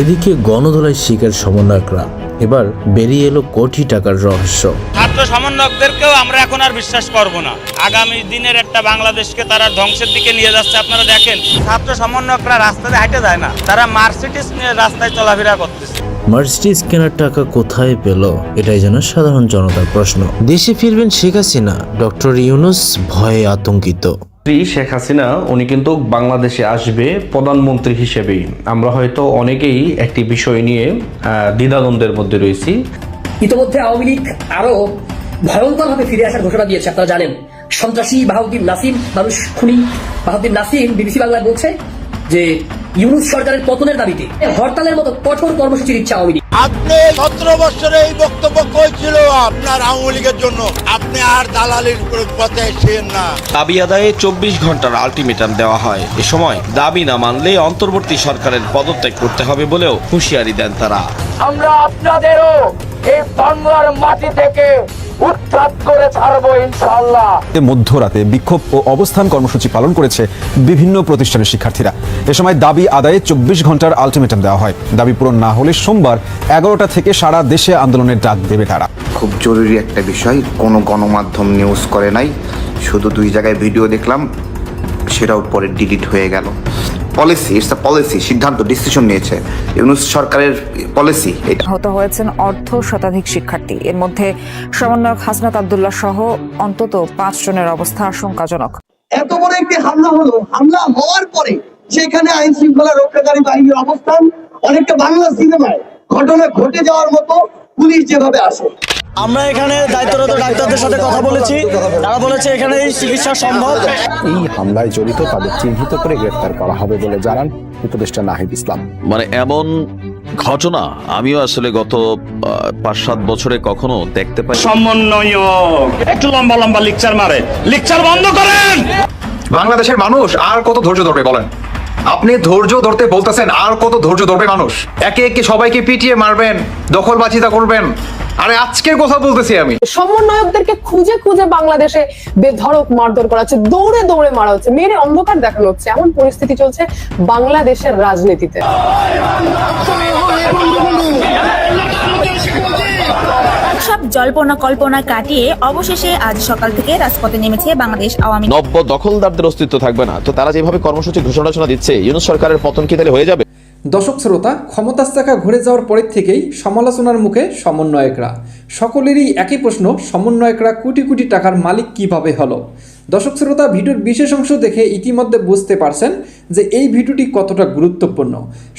এদিকে গণদোলায় শিকার সমন্বয়করা। এবার বেরিয়ে এলো কোটি টাকার রহস্য। ছাত্র সমন্বয়কদেরকেও আমরা এখন আর বিশ্বাস করব না। আগামী দিনের একটা বাংলাদেশকে তারা ধ্বংসের দিকে নিয়ে যাচ্ছে আপনারা দেখেন। ছাত্র সমন্বয়করা রাস্তাতে হাঁটে যায় না। তারা মার্সিডিস নিয়ে রাস্তায় চলাফেরা করতেছে। মার্সিডিজ কেনার টাকা কোথায় পেল? এটাই যেন সাধারণ জনতার প্রশ্ন। দেশে ফিরবেন শেখ হাসিনা ডক্টর ইউনুস ভয়ে আতঙ্কিত। শেখ হাসিনা, উনি কিন্তু বাংলাদেশে আসবে প্রধানমন্ত্রী হিসেবেই। আমরা হয়তো অনেকেই একটি বিষয় নিয়ে দ্বিধাদ্বন্দ্বের মধ্যে রয়েছি। ইতিমধ্যে আওয়ামী লীগ আরও ভয়ঙ্করভাবে ফিরে আসার ঘোষণা দিয়েছে, আপনারা জানেন। সন্ত্রাসী বাহাউদ্দিন নাসিম, মানুষ খুনি। বাহাউদ্দিন নাসিম বিবিসি বাংলায় বলছে যে, ইউনুস সরকারের পতনের দাবিতে হরতালের মতো কঠোর কর্মসূচি দিচ্ছে আওয়ামী আপনি সতেরো বছরে এই বক্তব্য করেছিল আপনার আওয়ামী লীগের জন্য। আপনি আর দালালির পথে এসেছেন না। দাবি আদায়ে চব্বিশ ঘণ্টার আলটিমেটাম দেওয়া হয়। এ সময় দাবি না মানলে অন্তর্বর্তী সরকারের পদত্যাগ করতে হবে বলেও হুঁশিয়ারি দেন তারা। আমরা আপনাদেরও এই বাংলার মাটি থেকে উৎখাত করে ছাড়বো ইনশাআল্লাহ। মধ্যরাতে বিক্ষোভ ও অবস্থান কর্মসূচি পালন করেছে বিভিন্ন প্রতিষ্ঠানের শিক্ষার্থীরা। এ সময় দাবি আদায়ে চব্বিশ ঘণ্টার আলটিমেটাম দেওয়া হয়। দাবি পূরণ না হলে সোমবার এগারোটা থেকে সারা দেশে আন্দোলনের ডাক দেবে তারা। খুব জরুরি একটা বিষয় কোনো গণমাধ্যম নিউজ করে নাই। শুধু দুই জায়গায় ভিডিও দেখলাম সেটাও পরে ডিলিট হয়ে গেল। পলিসি ইটস আ পলিসি সিদ্ধান্ত ডিসিশন নিয়েছে। ইউনুস সরকারের পলিসি এটা। আহত হয়েছেন অর্ধ শতাধিক শিক্ষার্থী। এর মধ্যে সমন্বয়ক হাসনাত আবদুল্লাহ সহ অন্তত পাঁচ জনের অবস্থা আশঙ্কাজনক। এত বড় একটি হামলা হলো হামলা হওয়ার পরে সেখানে আইন শৃঙ্খলা রক্ষাকারী বাহিনীর অবস্থান অনেকটা বাংলা সিনেমায় ঘটনা ঘটে যাওয়ার মতো পুলিশ যেভাবে আসে। আমরা এখানে দায়িত্বরত ডাক্তারদের সাথে কথা বলেছি। তারা বলেছে এখানে চিকিৎসা সম্ভব। এই হামলায় জড়িত তাদের চিহ্নিত করে গ্রেফতার করা হবে বলে জানান উপদেষ্টা নাহিদ ইসলাম। মানে এমন ঘটনা আমিও আসলে গত পাঁচ সাত বছরে কখনো দেখতে পাই সমন্বয় একটু লম্বা লম্বা লেকচার মারে। লেকচার বন্ধ করেন! বাংলাদেশের মানুষ আর কত ধৈর্য ধরবে বলেন? আপনি ধৈর্য ধরতে বলতেছেন আর কত ধৈর্য ধরবে মানুষ? একে একে সবাইকে পিটিয়ে মারবেন দখলবাজিতা করবেন। আরে আজকের কথা বলতেছি আমি। সমন্বয়কদেরকে খুঁজে খুঁজে বাংলাদেশে বেধড়ক মারধর করা হচ্ছে দৌড়ে দৌড়ে মারা হচ্ছে মেরে অন্ধকার দেখানো হচ্ছে। এমন পরিস্থিতি চলছে বাংলাদেশের রাজনীতিতে। সব জল্পনা কল্পনা কাটিয়ে অবশেষে আজ সকাল থেকে রাজপথে নেমেছে বাংলাদেশ আওয়ামী নব্য দখলদারদের অস্তিত্ব থাকবে না। তো তারা যেভাবে কর্মসূচি ঘোষণা দিচ্ছে ইউনুস সরকারের পতন কি তাহলে হয়ে যাবে? দর্শক শ্রোতা ক্ষমতার চাকা ঘুরে যাওয়ার পরের থেকেই সমালোচনার মুখে সমন্বয়করা। সকলেরই একই প্রশ্ন সমন্বয়করা কোটি কোটি টাকার মালিক কীভাবে হলো? দর্শক শ্রোতা, ভিডিওর বিশেষ অংশ দেখে ইতিমধ্যে বুঝতে পারছেন যে এই ভিডিওটি কতটা গুরুত্বপূর্ণ।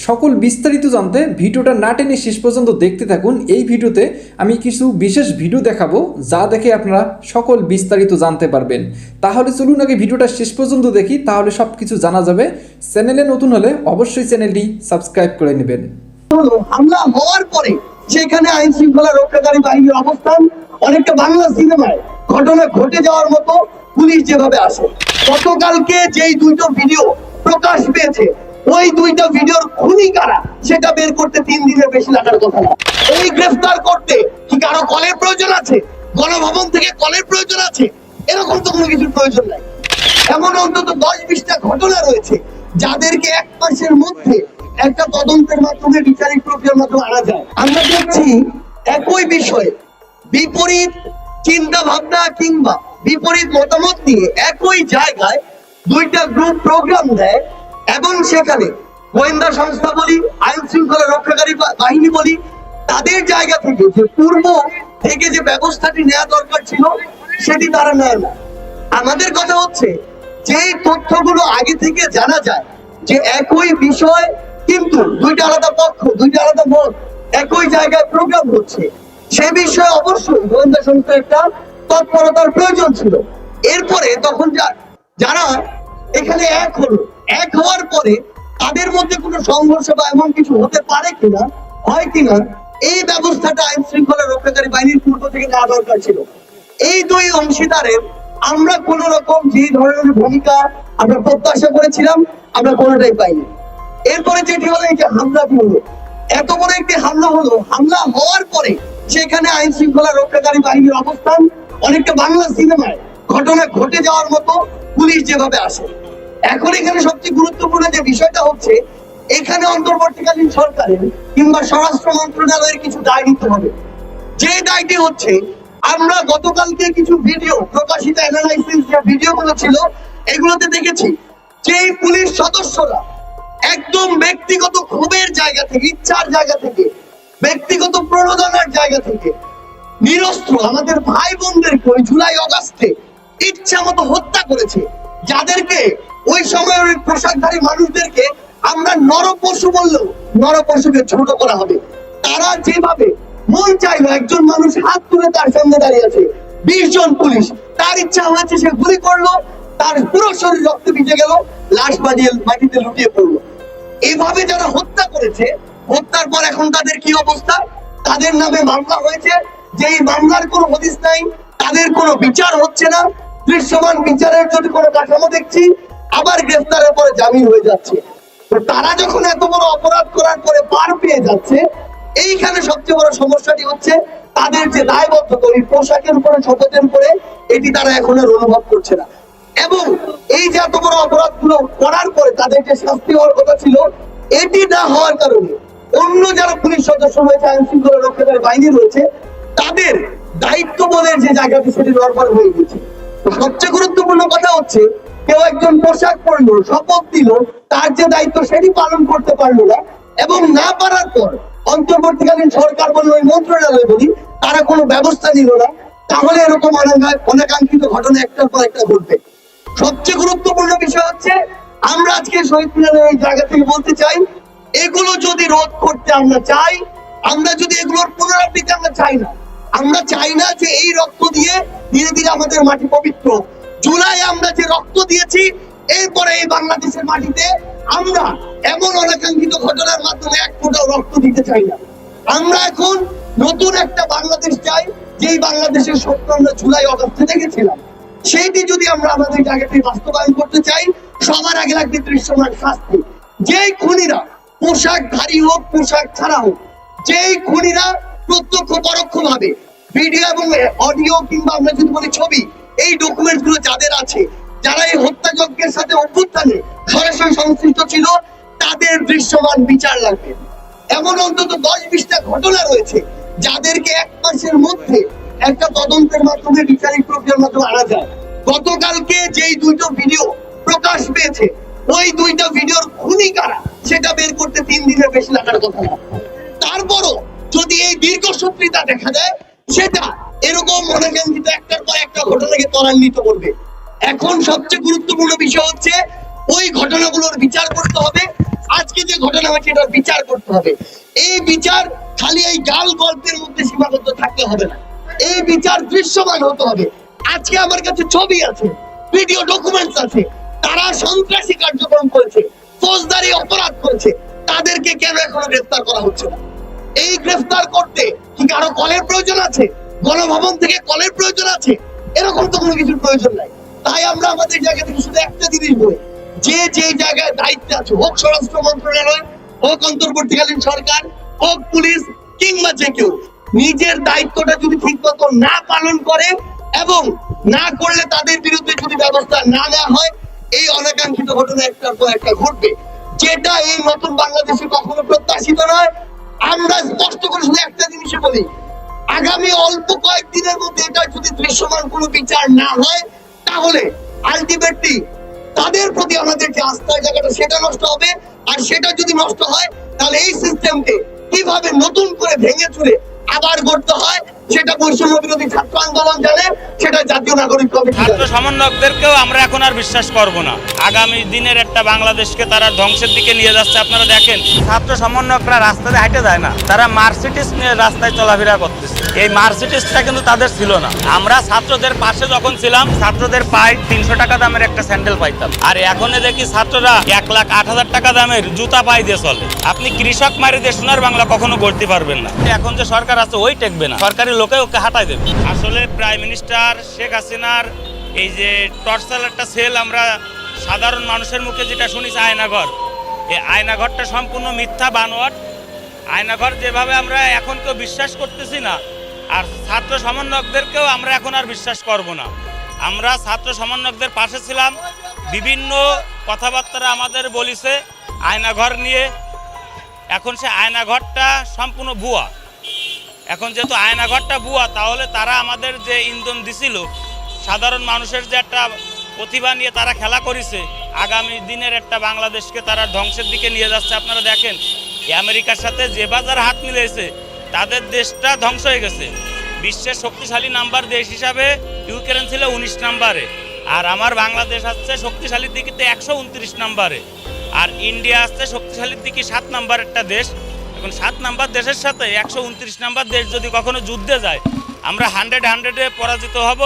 সকল বিস্তারিত জানতে ভিডিওটা না টেনে শেষ পর্যন্ত দেখতে থাকুন। এই ভিডিওতে আমি কিছু বিশেষ ভিডিও দেখাবো, যা দেখে আপনারা সকল বিস্তারিত জানতে পারবেন। তাহলে চলুন আগে ভিডিওটা শেষ পর্যন্ত দেখি, তাহলে সব কিছু জানা যাবে। চ্যানেলে নতুন হলে অবশ্যই চ্যানেলটি সাবস্ক্রাইব করে নেবেন। হামলা হওয়ার পরে সেখানে আইন শৃঙ্খলা রক্ষাকারী বাহিনীর অবস্থান অনেকটা বাংলা সিনেমায় ঘটনা ঘটে যাওয়ার মতো পুলিশ যেভাবে আসে। গতকালকে যেই দুইটা ভিডিও প্রকাশ পেয়েছে, ওই দুইটা ভিডিওর খুনি কারা, সেটা বের করতে তিন দিনের বেশি লাগার কথা না। এই গ্রেফতার করতে কি কারও কলের প্রয়োজন আছে? গণভবন থেকে কলের প্রয়োজন আছে? এরকম তো কোনো কিছুর প্রয়োজন নাই। এমন অন্তত দশ বিশটা ঘটনা রয়েছে, যাদেরকে এক মাসের মধ্যে একটা তদন্তের মাধ্যমে বিচারিক প্রক্রিয়ার মাধ্যমে আনা যায়। আমরা দেখছি একই বিষয়ে বিপরীত চিন্তা ভাবনা কিংবা বিপরীত মতামত নিয়ে একই জায়গায় দুইটা গ্রুপ প্রোগ্রাম দেয় এবং সেখানে গোয়েন্দা সংস্থা বলি, আইন শৃঙ্খলা রক্ষাকারী বাহিনী বলি, তাদের জায়গা থেকে যে পূর্ব থেকে যে ব্যবস্থাটি নেওয়া দরকার ছিল, সেটি তারা নেয় না। আমাদের কথা হচ্ছে যে তথ্যগুলো আগে থেকে জানা যায় যে একই বিষয়, কিন্তু দুইটা আলাদা পক্ষ, দুইটা আলাদা মত, একই জায়গায় প্রোগ্রাম হচ্ছে। সে বিষয়ে অবশ্যই গোয়েন্দা সংস্থার একটা তৎপরতার প্রয়োজন ছিল। এরপরে তখন যারা এখানে এক হলো, এক হওয়ার পরে তাদের মধ্যে কোনো সংঘর্ষ বা এমন কিছু হতে পারে কিনা, হয় কিনা, এই ব্যবস্থাটা আইন শৃঙ্খলা রক্ষাকারী বাহিনীর পূর্ব থেকে নেওয়া দরকার ছিল। এই দুই অংশীদারের আমরা কোন রকম যে ধরনের ভূমিকা আমরা প্রত্যাশা করেছিলাম, আমরা কোনোটাই পাইনি। এরপরে যেটি হলো এই যে হামলাটি হলো, এত বড় একটি হামলা হলো, হামলা হওয়ার পরে সেখানে আইন শৃঙ্খলা রক্ষাকারী বাহিনীর অবস্থান, অনেকটা বাংলা সিনেমায় ঘটনা ঘটে যাওয়ার মতো পুলিশ যেভাবে আসে। এখন এখানে সবচেয়ে গুরুত্বপূর্ণ যে বিষয়টা হচ্ছে, এখানে অন্তর্বর্তীকালীন সরকারের কিংবা স্বরাষ্ট্র মন্ত্রণালয়ের কিছু দায় নিতে হবে। যে দায়টি হচ্ছে, আমরা গতকালকে কিছু ভিডিও, প্রকাশিত অ্যানালাইসিস যে ভিডিওগুলো ছিল, এগুলোতে দেখেছি যে পুলিশ সদস্যরা একদম ব্যক্তিগত ক্ষোভের জায়গা থেকে, ইচ্ছার জায়গা থেকে ব্যক্তিগত প্রণোদনার জায়গা থেকে। নিরস্ত্র আমাদের ভাই বোনদেরকে ওই জুলাই অগাস্টে ইচ্ছা মতো হত্যা করেছে। যাদেরকে ওই সময়ের ওই পোশাকধারী মানুষদেরকে আমরা নরপশু বললেও নরপশুকে ছোট করা হবে। তারা যেভাবে মন চাইলো একজন মানুষ হাত তুলে তার সামনে দাঁড়িয়ে আছে। বিশ জন পুলিশ, তার ইচ্ছা হয়েছে সে গুলি করল, তার পুরো শরীর রক্ত ভিজে গেল, লাশ বাজিয়ে মাটিতে লুটিয়ে পড়ল। এভাবে যারা হত্যা করেছে হত্যার পর এখন তাদের কি অবস্থা? তাদের নামে মামলা হয়েছে। যে এই মামলার কোনো হদিস নাই, তাদের কোনো বিচার হচ্ছে না। দৃশ্যমান বিচারের যদি কোনো কাঠামো দেখছি, আবার গ্রেফতারের পরে জামিন হয়ে যাচ্ছে। তো তারা যখন এত বড় অপরাধ করার পরে পার পেয়ে যাচ্ছে, এইখানে সবচেয়ে বড় সমস্যাটি হচ্ছে তাদের যে দায়বদ্ধতা ওই পোশাকের উপরে, শপথের উপরে, এটি তারা এখন আর অনুভব করছে না। এবং এই যে এত বড় অপরাধগুলো করার পরে তাদের যে শাস্তি হওয়ার কথা ছিল, এটি না হওয়ার কারণে অন্য যারা পুলিশ সদস্য রয়েছে আইন শৃঙ্খলা রক্ষাকারী বাহিনী রয়েছে, তাদের দায়িত্ব বলের যে জায়গাটি সেটি নর্মাল হয়ে গেছে। সবচেয়ে গুরুত্বপূর্ণ কথা হচ্ছে, কেউ একজন পোশাক পরলো, শপথ দিল তার যে দায়িত্ব সেটি পালন করতে পারল না এবং না পারার পর অন্তর্বর্তীকালীন সরকার বলি ওই মন্ত্রণালয় বলি, তারা কোনো ব্যবস্থা নিল না। তাহলে এরকম অনাকাঙ্ক্ষিত ঘটনা একটার পর একটা ঘটবে। সবচেয়ে গুরুত্বপূর্ণ বিষয় হচ্ছে, আমরা আজকে শহীদ মিনারের এই জায়গা থেকে বলতে চাই এগুলো যদি রোধ করতে আমরা চাই, আমরা যদি এগুলোর পুনরাবৃত্তি আমরা চাই না। আমরা চাই না যে এই রক্ত দিয়ে ধীরে ধীরে আমাদের মাটি পবিত্র জুলাই আমরা যে রক্ত দিয়েছি, এরপরে এই বাংলাদেশের মাটিতে আমরা এমন অনাকাঙ্ক্ষিত ঘটনার মাধ্যমে এক ফোঁটাও রক্ত দিতে চাই না। আমরা এখন নতুন একটা বাংলাদেশ চাই, যেই বাংলাদেশের সত্য আমরা জুলাই, অগস্টে দেখেছিলাম। সেইটি যদি আমরা আমাদের জায়গাতে বাস্তবায়ন করতে চাই, সবার আগে লাগবে দৃশ্যমান শাস্তি। যেই খুনিরা পোশাক ধারী হোক, পোশাক ছাড়া হোক, যেই খুনিরা প্রত্যক্ষ পরোক্ষ ভাবে ভিডিও এবং অডিও কিংবা আমরা যদি বলি ছবি, এই ডকুমেন্টগুলো যাদের আছে, যারা এই হত্যাযজ্ঞের সাথে অভ্যুত্থানে সরাসরি সংশ্লিষ্ট ছিল, তাদের দৃশ্যমান বিচার লাগবে। এমন অন্তত দশ বিশটা ঘটনা রয়েছে, যাদেরকে এক মাসের মধ্যে একটা তদন্তের মাধ্যমে বিচারিক প্রক্রিয়ার মাধ্যমে আনা যায়। গতকালকে যেই দুটো ভিডিও প্রকাশ পেয়েছে ওই দুইটা ভিডিওর খুনি কারা? সেটা বের করতে তিন দিনের বেশি লাগার কথা না। তারপরও যদি এই দীর্ঘ দীর্ঘসূত্রিতা দেখা যায়, সেটা এরকম অনাকাঙ্ক্ষিত একটার পর একটা ঘটনাকে ত্বরান্বিত করবে। এখন সবচেয়ে গুরুত্বপূর্ণ বিষয় হচ্ছে, ওই ঘটনাগুলোর বিচার করতে হবে। আজকে যে ঘটনা হয়েছে, এটার বিচার করতে হবে। এই বিচার খালি এই গাল গল্পের মধ্যে সীমাবদ্ধ থাকতে হবে না। এই বিচার দৃশ্যমান হতে হবে। আজকে আমার কাছে ছবি আছে ভিডিও ডকুমেন্টস আছে। তারা সন্ত্রাসী কার্যক্রম করেছে, ফৌজদারি অপরাধ করেছে, তাদেরকে কেন এখনও গ্রেফতার করা হচ্ছে না? এই গ্রেফতার করতে কি কারও কলের প্রয়োজন আছে? গণভবন থেকে কলের প্রয়োজন আছে? এরকম তো কোনো কিছুর প্রয়োজন নাই। তাই আমরা আমাদের জায়গা থেকে শুধু একটা জিনিস বলি, যে যে জায়গায় দায়িত্বে আছে, হোক স্বরাষ্ট্র মন্ত্রণালয়, হোক অন্তর্বর্তীকালীন সরকার, হোক পুলিশ, কিংবা যে কেউ, নিজের দায়িত্বটা যদি ঠিক মতো না পালন করে এবং না করলে তাদের বিরুদ্ধে যদি ব্যবস্থা না নেওয়া হয় এই অনাকাঙ্ক্ষিত ঘটনা একটার পর একটা ঘটবে। যেটা এই নতুন বাংলাদেশে কখনো প্রত্যাশিত নয়। আমরা স্পষ্ট করে শুধু একটা জিনিসে বলি। আগামী অল্প কয়েকদিনের মধ্যে এটা যদি দৃশ্যমান কোনো বিচার না হয়, তাহলে আলটিমেটলি তাদের প্রতি আমাদের যে আস্থার জায়গাটা, সেটা নষ্ট হবে। আর সেটা যদি নষ্ট হয়, তাহলে এই সিস্টেমকে কীভাবে নতুন করে ভেঙে চুরে আবার গড়তে হয় সেটা বৈষম্য বিরোধী ছাত্র আন্দোলন জানে সেটা জাতীয় নাগরিক কমিটি ছাত্র সমন্বয়কদেরকেও আমরা এখন আর বিশ্বাস করব না। আগামী দিনের একটা বাংলাদেশকে তারা ধ্বংসের দিকে নিয়ে যাচ্ছে আপনারা দেখেন। ছাত্র সমন্বয়করা রাস্তাতে হাঁটে যায় না তারা মার্সিডিস নিয়ে রাস্তায় চলাফেরা করতেছে। এই মার্সিডিসটা কিন্তু তাদের ছিল না। আমরা ছাত্রদের পাশে যখন ছিলাম ছাত্রদের পায়ে তিনশো টাকা দামের একটা স্যান্ডেল পাইতাম। আর এখন দেখি ছাত্ররা এক লাখ আট হাজার টাকা দামের জুতা পাই দিয়ে চলে। আপনি কৃষক মারি দিয়ে সোনার বাংলা কখনো গড়তে পারবেন না। এখন যে সরকার আছে ওই টেকবে না। সরকারি লোকে ওকে হাঁটাই দেবে। আসলে প্রাইম মিনিস্টার শেখ হাসিনার এই যে টর্চাল একটা সেল আমরা সাধারণ মানুষের মুখে যেটা শুনিছি আয়নাঘর। এই আয়নাঘরটা সম্পূর্ণ মিথ্যা বানোয়াট। আয়নাঘর যেভাবে আমরা এখন কেউ বিশ্বাস করতেছি না, আর ছাত্র সমন্বয়কদেরকেও আমরা এখন আর বিশ্বাস করব না। আমরা ছাত্র সমন্বয়কদের পাশে ছিলাম, বিভিন্ন কথাবার্তা আমাদের বলিছে আয়নাঘর নিয়ে। এখন সে আয়নাঘরটা সম্পূর্ণ ভুয়া। এখন যেহেতু আয়নাঘরটা ভুয়া, তাহলে তারা আমাদের যে ইন্ধন দিছিল, সাধারণ মানুষের যে একটা প্রতিভা নিয়ে তারা খেলা করেছে। আগামী দিনের একটা বাংলাদেশকে তারা ধ্বংসের দিকে নিয়ে যাচ্ছে, আপনারা দেখেন। আমেরিকার সাথে যে বাজার হাত মিলেছে তাদের দেশটা ধ্বংস হয়ে গেছে। বিশ্বের শক্তিশালী নাম্বার দেশ হিসাবে ইউক্রেন ছিল উনিশ নাম্বারে, আর আমার বাংলাদেশ আসছে শক্তিশালীর দিকে একশো উনত্রিশ নাম্বারে, আর ইন্ডিয়া আসছে শক্তিশালীর দিকে সাত নাম্বার একটা দেশ। এখন সাত নাম্বার দেশের সাথে একশো উনত্রিশ নাম্বার দেশ যদি কখনো যুদ্ধে যায়, আমরা হান্ড্রেড হান্ড্রেডে পরাজিত হব।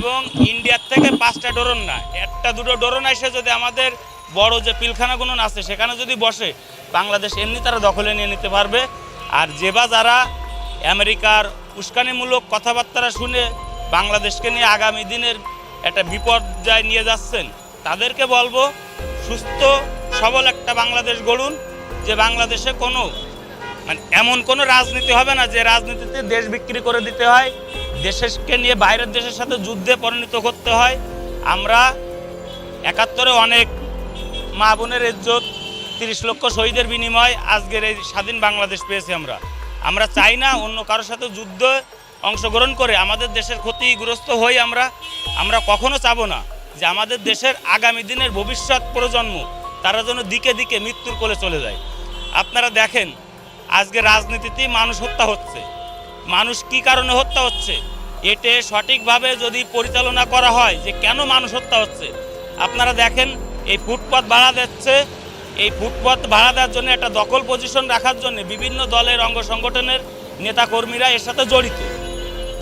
এবং ইন্ডিয়ার থেকে পাঁচটা ড্রোন না একটা, দুটো ড্রোন এসে যদি আমাদের বড় যে পিলখানাগুলো আছে, সেখানে যদি বসে, বাংলাদেশ এমনি তারা দখলে নিয়ে নিতে পারবে। আর যে বা যারা আমেরিকার উস্কানিমূলক কথাবার্তা শুনে বাংলাদেশকে নিয়ে আগামী দিনের একটা বিপর্যয় নিয়ে যাচ্ছেন, তাদেরকে বলব, সুস্থ, সবল একটা বাংলাদেশ গড়ুন, যে বাংলাদেশে কোনো মানে এমন কোনো রাজনীতি হবে না যে রাজনীতিতে দেশ বিক্রি করে দিতে হয় দেশকে নিয়ে বাইরের দেশের সাথে যুদ্ধে পরিণত করতে হয়। আমরা একাত্তরে অনেক মা বোনের ইজ্জত, তিরিশ লক্ষ শহীদের বিনিময় আজকের এই স্বাধীন বাংলাদেশ পেয়েছি আমরা। আমরা চাই না অন্য কারোর সাথে যুদ্ধ অংশগ্রহণ করে আমাদের দেশের ক্ষতিগ্রস্ত হই আমরা। আমরা কখনো চাবো না যে আমাদের দেশের আগামী দিনের ভবিষ্যৎ প্রজন্ম তারা যেন দিকে দিকে মৃত্যুর কোলে চলে যায়। আপনারা দেখেন, আজকে রাজনীতিতেই মানুষ হত্যা হচ্ছে। মানুষ কি কারণে হত্যা হচ্ছে? এটে সঠিকভাবে যদি পরিচালনা করা হয় যে কেন মানুষ হত্যা হচ্ছে? আপনারা দেখেন, এই ফুটপাত ভাড়া দিচ্ছে। এই ফুটপাত ভাড়া দেওয়ার জন্য একটা দখল পজিশন রাখার জন্য বিভিন্ন দলের অঙ্গ সংগঠনের নেতাকর্মীরা এর সাথে জড়িত।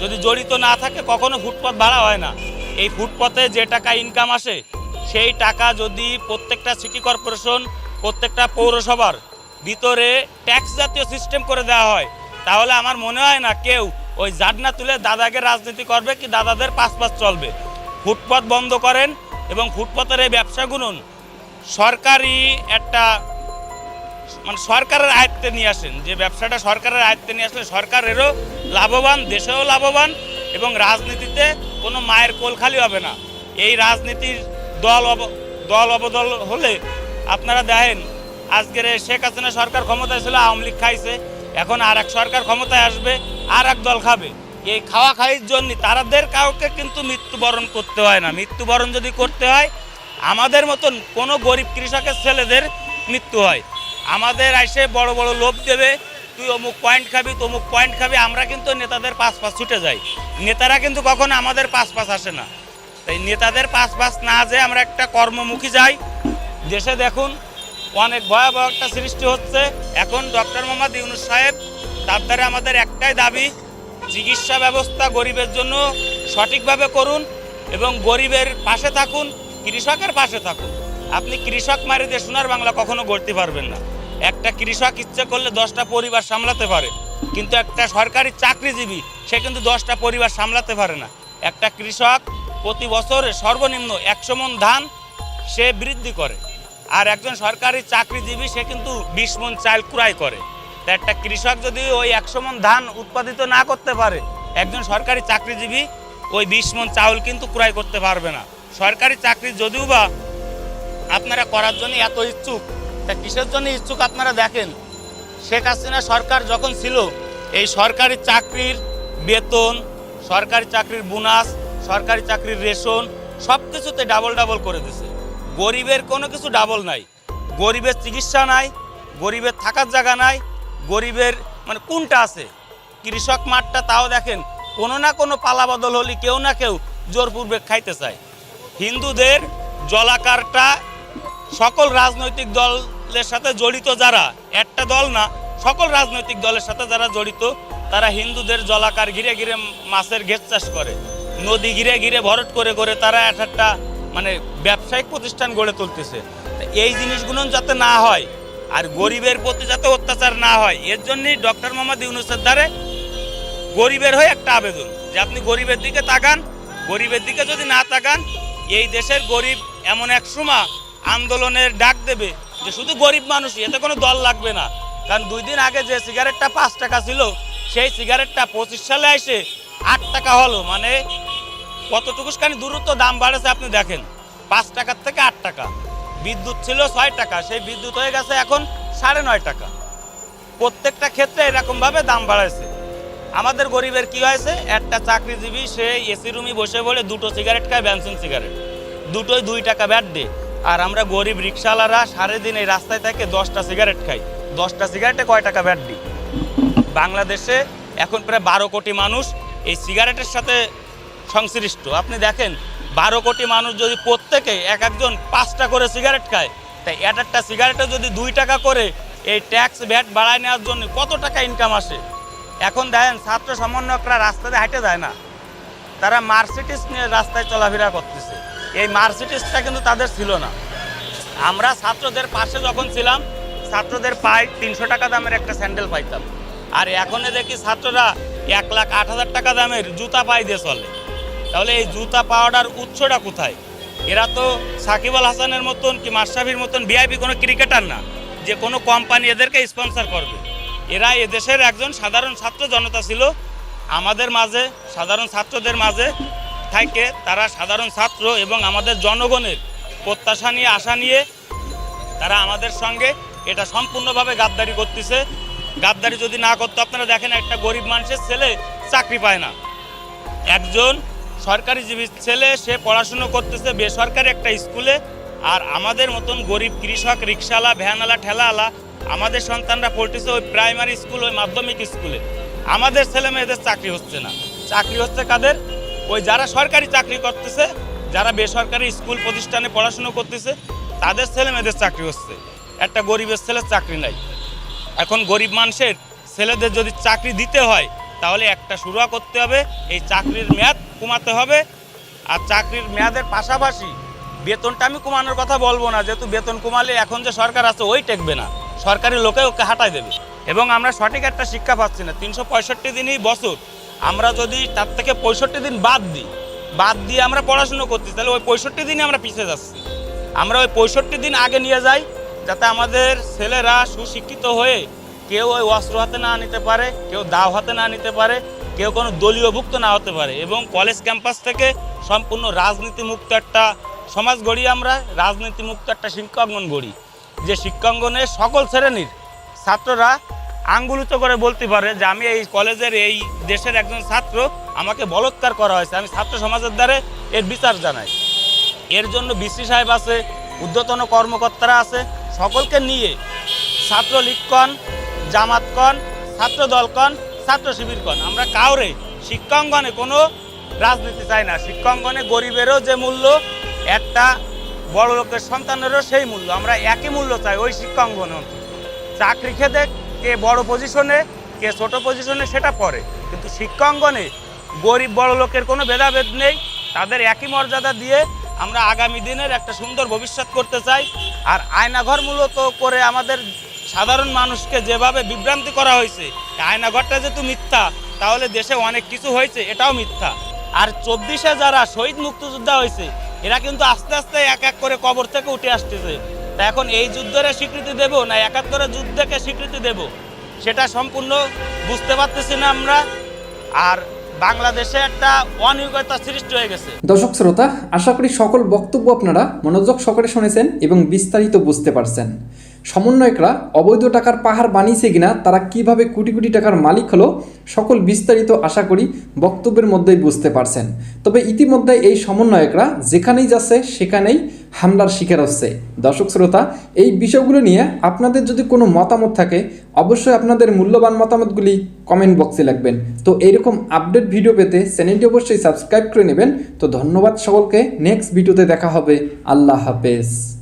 যদি জড়িত না থাকে, কখনো ফুটপাত ভাড়া হয় না। এই ফুটপাতে যে টাকা ইনকাম আসে, সেই টাকা যদি প্রত্যেকটা সিটি কর্পোরেশন প্রত্যেকটা পৌরসভার ভিতরে ট্যাক্স জাতীয় সিস্টেম করে দেওয়া হয় তাহলে আমার মনে হয় না কেউ ওই জাডনা তুলে দাদাকে রাজনীতি করবে কি দাদাদের পাঁচ পাঁচ চলবে? ফুটপথ বন্ধ করেন এবং ফুটপথের এই ব্যবসা গুনুন। সরকারি একটা মানে সরকারের আয়ত্তে নিয়ে আসেন। যে ব্যবসাটা সরকারের আয়ত্তে নিয়ে আসলে সরকারেরও লাভবান, দেশেও লাভবান এবং রাজনীতিতে কোনো মায়ের কোল খালি হবে না। এই রাজনীতির দল অব- দল অবদল হলে আপনারা দেখেন, আজকের শেখ হাসিনা সরকার ক্ষমতায় ছিল, আওয়ামী লীগ খাইছে। এখন আর এক সরকার ক্ষমতায় আসবে, আর এক দল খাবে। এই খাওয়া খাইয়ের জন্য তারাদের কাউকে কিন্তু মৃত্যুবরণ করতে হয় না। মৃত্যুবরণ যদি করতে হয়, আমাদের মতন কোনো গরিব কৃষকের ছেলেদের মৃত্যু হয়। আমাদের এসে বড় বড় লোভ দেবে, তুই অমুক পয়েন্ট খাবি, তমুক পয়েন্ট খাবি, আমরা কিন্তু নেতাদের পাশ পাশ ছুটে যাই। নেতারা কিন্তু কখনো আমাদের পাশ পাশ আসে না। তাই নেতাদের পাশ পাশ না যেয়ে আমরা একটা কর্মমুখী যাই। দেশে দেখুন অনেক ভয়াবহ একটা সৃষ্টি হচ্ছে। এখন ডক্টর মোহাম্মদ ইউনুস সাহেব, তার দ্বারা আমাদের একটাই দাবি, চিকিৎসা ব্যবস্থা গরিবের জন্য সঠিকভাবে করুন এবং গরিবের পাশে থাকুন, কৃষকের পাশে থাকুন। আপনি কৃষক মারি দিয়ে সোনার বাংলা কখনো গড়তে পারবেন না। একটা কৃষক ইচ্ছে করলে দশটা পরিবার সামলাতে পারে, কিন্তু একটা সরকারি চাকরিজীবী, সে কিন্তু দশটা পরিবার সামলাতে পারে না। একটা কৃষক প্রতি বছরে সর্বনিম্ন একশো মন ধান সে বৃদ্ধি করে। আর একজন সরকারি চাকরিজীবী, সে কিন্তু বিশ মন চাল ক্রয় করে। তা একটা কৃষক যদি ওই একশো মন ধান উৎপাদিত না করতে পারে, একজন সরকারি চাকরিজীবী ওই বিশ মন চাউল কিন্তু ক্রয় করতে পারবে না। সরকারি চাকরি যদিও বা আপনারা করার জন্য এত ইচ্ছুক, তা কিসের জন্য ইচ্ছুক আপনারা দেখেন? শেখ হাসিনা সরকার যখন ছিল, এই সরকারি চাকরির বেতন, সরকারি চাকরির বোনাস, সরকারি চাকরির রেশন সব কিছুতে ডাবল ডাবল করে দিছে। গরিবের কোনো কিছু ডাবল নাই। গরিবের চিকিৎসা নাই, গরিবের থাকার জায়গা নাই, গরিবের মানে কোনটা আছে? কৃষক মাঠটা তাও দেখেন, কোনো না কোনো পালা বদল হলে কেউ না কেউ জোরপূর্বক খাইতে চায়। হিন্দুদের জলাকারটা সকল রাজনৈতিক দলের সাথে জড়িত যারা, একটা দল না, সকল রাজনৈতিক দলের সাথে যারা জড়িত, তারা হিন্দুদের জলাকার ঘিরে ঘিরে মাছের ঘের চাষ করে। নদী ঘিরে ঘিরে ভরট করে করে তারা এক একটা মানে ব্যবসায়িক প্রতিষ্ঠান গড়ে তুলতেছে। এই জিনিসগুলো যাতে না হয়, আর গরিবের প্রতি যাতে অত্যাচার না হয়, এর জন্যই ডক্টর মোহাম্মদ ইউনুসের দ্বারে গরিবের হয়ে একটা আবেদন, যে আপনি গরিবের দিকে তাকান, গরিবের দিকে যদি না তাকান, এই দেশের গরিব এমন এক সময় আন্দোলনের ডাক দেবে, যে শুধু গরিব মানুষ এতে কোনো দল লাগবে না। কারণ দুই দিন আগে যে সিগারেটটা পাঁচ টাকা ছিল, সেই সিগারেটটা পঁচিশ সালে এসে আট টাকা হলো মানে কতটুকুখানি দূরত্ব? দাম বাড়েছে, আপনি দেখেন। পাঁচ টাকার থেকে আট টাকা। বিদ্যুৎ ছিল ছয় টাকা, সেই বিদ্যুৎ হয়ে গেছে এখন সাড়ে নয় টাকা। প্রত্যেকটা ক্ষেত্রে এরকমভাবে দাম বাড়াইছে। আমাদের গরিবের কি হয়েছে? একটা চাকরিজীবী, সে এসি রুমে বসে বলে দুটো সিগারেট খায় বেনসিন সিগারেট দুটোই দুই টাকা ব্যাট দে আর আমরা গরিব রিক্সাওয়ালারা সারাদিন এই রাস্তায় থেকে দশটা সিগারেট খাই। দশটা সিগারেটে কয় টাকা ব্যাট দিই বাংলাদেশে এখন প্রায় বারো কোটি মানুষ এই সিগারেটের সাথে সংশ্লিষ্ট। আপনি দেখেন, বারো কোটি মানুষ যদি প্রত্যেকে এক একজন পাঁচটা করে সিগারেট খায়, তাই এক একটা সিগারেটে যদি দুই টাকা করে এই ট্যাক্স ভ্যাট বাড়ায় নেওয়ার জন্য কত টাকা ইনকাম আসে? এখন দেখেন, ছাত্র সমন্বয়করা রাস্তাতে হাঁটে যায় না। তারা মার্সিডিস নিয়ে রাস্তায় চলাফেরা করতেছে। এই মার্সিডিসটা কিন্তু তাদের ছিল না। আমরা ছাত্রদের পাশে যখন ছিলাম, ছাত্রদের পাই তিনশো টাকা দামের একটা স্যান্ডেল পাইতাম। আর এখন দেখি ছাত্ররা এক লাখ আট হাজার টাকা দামের জুতা পাই দিয়ে চলে। তাহলে এই জুতা পাওয়াটার উৎসটা কোথায়? এরা তো সাকিব আল হাসানের মতন কি মাশরাফির মতন ভিআইপি কোনো ক্রিকেটার না, যে কোনো কোম্পানি এদেরকে স্পন্সর করবে। এরা এদেশের একজন সাধারণ ছাত্র জনতা ছিল, আমাদের মাঝে, সাধারণ ছাত্রদের মাঝে থাকে, তারা সাধারণ ছাত্র এবং আমাদের জনগণের প্রত্যাশা নিয়ে, আশা নিয়ে তারা আমাদের সঙ্গে এটা সম্পূর্ণভাবে গাদ্দারি করতেছে। গাদ্দারি যদি না করতো, আপনারা দেখেন একটা গরিব মানুষের ছেলে চাকরি পায় না। একজন সরকারি জীবী ছেলে, সে পড়াশুনো করতেছে বেসরকারি একটা স্কুলে। আর আমাদের মতন গরিব কৃষক, রিক্সাওয়ালা, ভ্যানওয়ালা, ঠেলাওয়ালা, আমাদের সন্তানরা পড়তেছে ওই প্রাইমারি স্কুল, ওই মাধ্যমিক স্কুলে। আমাদের ছেলে মেয়েদের চাকরি হচ্ছে না। চাকরি হচ্ছে কাদের? ওই যারা সরকারি চাকরি করতেছে, যারা বেসরকারি স্কুল প্রতিষ্ঠানে পড়াশুনো করতেছে, তাদের ছেলে মেয়েদের চাকরি হচ্ছে। একটা গরিবের ছেলের চাকরি নাই। এখন গরিব মানুষের ছেলেদের যদি চাকরি দিতে হয়, তাহলে একটা শুরু করতে হবে। এই চাকরির মেয়াদ কমাতে হবে আর চাকরির মেয়াদের পাশাপাশি বেতনটা আমি কমানোর কথা বলব না। যেহেতু বেতন কমালে এখন যে সরকার আছে, ওই টেকবে না। সরকারি লোকে ওকে হাঁটাই দেবে। এবং আমরা সঠিক একটা শিক্ষা পাচ্ছি না। তিনশো পঁয়ষট্টি দিনই বছর। আমরা যদি তার থেকে পঁয়ষট্টি দিন বাদ দিই, বাদ দিয়ে আমরা পড়াশুনো করছি, তাহলে ওই পঁয়ষট্টি দিনই আমরা পিছিয়ে যাচ্ছি। আমরা ওই পঁয়ষট্টি দিন আগে নিয়ে যাই, যাতে আমাদের ছেলেরা সুশিক্ষিত হয়ে কেউ ওই অস্ত্র হাতে না নিতে পারে, কেউ দাও হাতে না নিতে পারে কেউ কোনো দলীয়ভুক্ত না হতে পারে এবং কলেজ ক্যাম্পাস থেকে সম্পূর্ণ রাজনীতিমুক্ত একটা সমাজ গড়ি আমরা, রাজনীতিমুক্ত একটা শিক্ষাঙ্গন গড়ি। যে শিক্ষাঙ্গনে সকল শ্রেণির ছাত্ররা আঙ্গুলিত করে বলতে পারে যে আমি এই কলেজের এই দেশের একজন ছাত্র, আমাকে বলৎকার করা হয়েছে, আমি ছাত্র সমাজের দ্বারা এর বিচার জানাই। এর জন্য বিসি সাহেব আছে, ঊর্ধ্বতন কর্মকর্তারা আছে, সকলকে নিয়ে ছাত্রলীগকণ জামাতকণ ছাত্র দলকণ ছাত্র শিবিরকণ আমরা কাউরে শিক্ষাঙ্গনে কোনো রাজনীতি চাই না। শিক্ষাঙ্গনে গরিবেরও যে মূল্য, একটা বড় লোকের সন্তানেরও সেই মূল্য। আমরা একই মূল্য চাই ওই শিক্ষাঙ্গনে। চাকরি খেতে কে বড় পজিশনে কে ছোট পজিশনে সেটা পরে কিন্তু শিক্ষাঙ্গনে গরিব বড় লোকের কোনো ভেদাভেদ নেই। তাদের একই মর্যাদা দিয়ে আমরা আগামী দিনের একটা সুন্দর ভবিষ্যৎ করতে চাই। আর আয়নাঘর মূলত করে আমাদের সাধারণ মানুষকে যেভাবে বিভ্রান্তি করা হয়েছে, আয়নাঘরটা যেহেতু মিথ্যা, তাহলে দেশে অনেক কিছু হয়েছে, এটাও মিথ্যা। আর চব্বিশে যারা শহীদ মুক্তিযোদ্ধা হয়েছে, এরা কিন্তু আস্তে আস্তে এক এক করে কবর থেকে উঠে আসতেছে। তা এখন এই যুদ্ধের স্বীকৃতি দেব না একাত্তরের যুদ্ধকে স্বীকৃতি দেব? সেটা সম্পূর্ণ বুঝতে পারতেছি না আমরা। আর বাংলাদেশে একটা অনিয়োগতা সৃষ্টি হয়ে গেছে। দর্শক শ্রোতা, আশা করি সকল বক্তব্য আপনারা মনোযোগ সহকারে শুনেছেন এবং বিস্তারিত বুঝতে পারছেন। সমন্বয়করা অবৈধ টাকার পাহাড় বানিয়েছে কিনা, তারা কীভাবে কোটি কোটি টাকার মালিক হলো, সকল বিস্তারিত আশা করি বক্তব্যের মধ্যেই বুঝতে পারছেন। তবে ইতিমধ্যে এই সমন্বয়করা যেখানেই যাচ্ছে, সেখানেই হামলার শিকার হচ্ছে। দর্শক শ্রোতা, এই বিষয়গুলো নিয়ে আপনাদের যদি কোনো মতামত থাকে, অবশ্যই আপনাদের মূল্যবান মতামতগুলি কমেন্ট বক্সে লাগবেন তো এইরকম আপডেট ভিডিও পেতে চ্যানেলটি অবশ্যই সাবস্ক্রাইব করে নেবেন। তো ধন্যবাদ সকলকে, নেক্সট ভিডিওতে দেখা হবে। আল্লাহ হাফেজ।